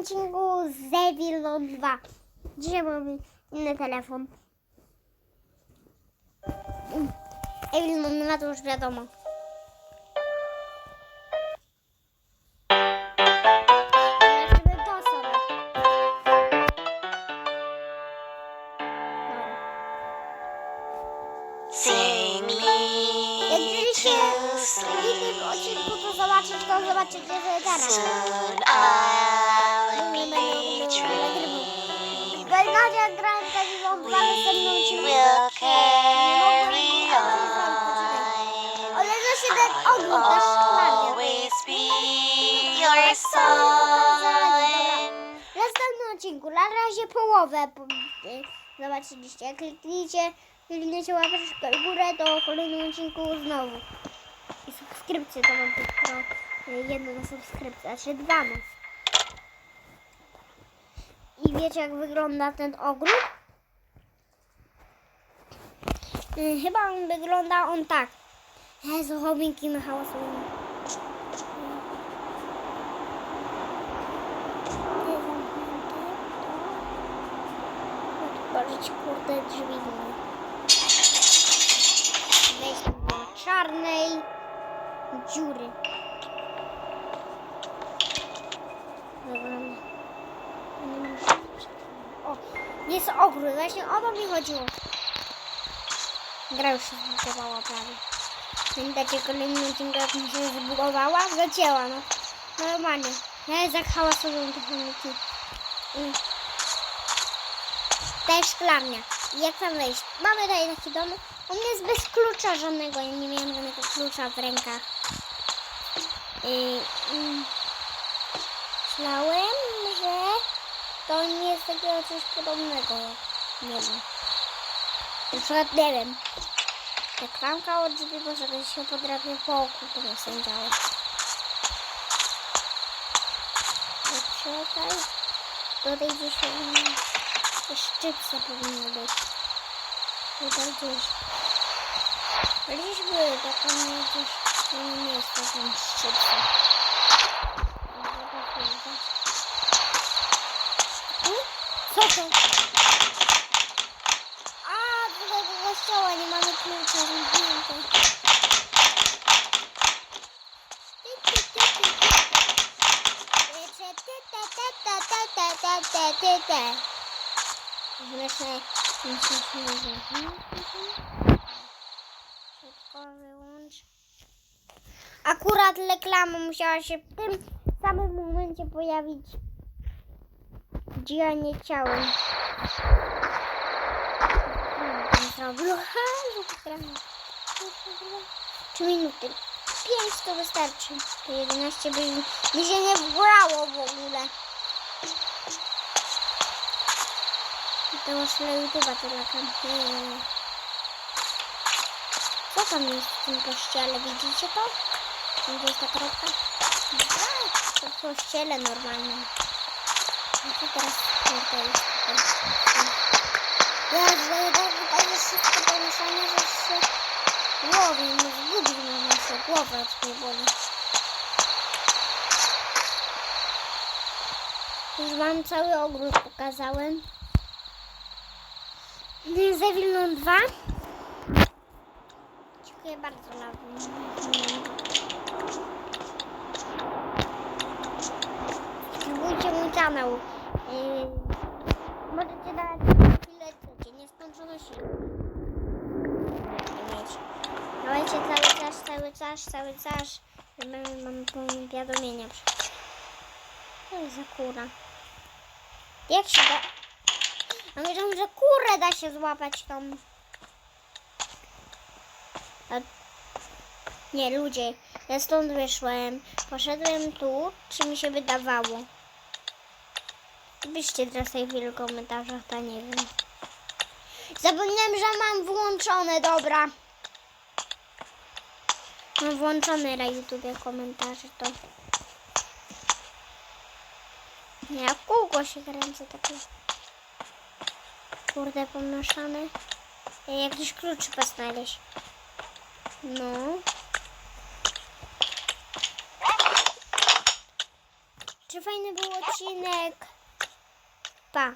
odcinku z Zevilon 2. Dzisiaj mamy inny telefon. Evilon 2 to już wiadomo. Zobaczymy to sobie. Dobra. Sing me to w innym sleep. odcinku to zobaczyć, to zobaczycie że teraz. Nadia Granka nie mogła ze mną dźwięk. Ale to się tak odłóż. Tak w następnym odcinku, na razie połowę y, zobaczyliście. Jak kliknijcie, kliknijcie łapeczkę w górę, to w kolejnym odcinku znowu. I subskrypcję to mam tylko y, jedną subskrypcję, a czy dwa na i wiecie jak wygląda ten ogród? Y, Chyba on wygląda on tak. Jezu, chomiki na hałasują. Kurde drzwi. Wejść do czarnej dziury. Dobra. Jest ogród, właśnie o to mi chodziło. Gra już się zbugowała prawie. Pamiętacie kolejny odcinek, jak mi się zbugowała? Zacięła, no. Normalnie. Ja hałasują te chomiki. Mm. To jest szklarnia. Jak tam wejść? Mamy tutaj taki dom. On jest bez klucza żadnego. Ja nie miałam żadnego klucza w rękach. I, że to nie jest takiego coś podobnego. Nie wiem. Na przykład nie wiem. Jak klamka od drzwi, bo żeby się podrapie po oku, to nie sędziało. Poczekaj. Tutaj gdzieś. Szczypce powinny być. Tutaj gdzieś. Gdzieś były, tak tam w innym miejscu są szczypce. Co to? A, tutaj do kościoła nie mamy klucza, rozbiłem Zresztą musimy Szybko wyłącz. Akurat reklama musiała się w tym samym momencie pojawić. Gdzie ja nie chciałem. Zrobił. Trzy minuty. Pięć to wystarczy. To 11 by mi się nie wgrało w ogóle. To już na YouTube'a to lakam. Co tam jest w tym kościele? Widzicie to? Gdzie jest ta kropka? To w kościele normalnym. No to teraz kurde tutaj. Ja tak tutaj jest wszystko pomieszane, że się głowy nie zgubił na naszą głowę od tej boli. Już wam cały ogród pokazałem. Zewilną 2. Dziękuję bardzo Lawi. Kanał. Yy, możecie dać chwilę chcecie. Nieskończoność mieć. Dawajcie cały czas, cały czas, cały czas. Mamy, mamy powiadomienia. To jest za kura. Jak się da... A myślałam, że kurę da się złapać tą. A... Nie, ludzie, ja stąd wyszłem, poszedłem tu, czy mi się wydawało? Piszcie teraz tej chwilę w komentarzach, to nie wiem. Zapomniałem, że mam włączone, dobra. Mam włączone na YouTubie komentarze, to... Nie, w kółko się kręcę takie. Kurde, pomieszane. Jakiś klucz trzeba znaleźć. No. Czy fajny był odcinek? 爸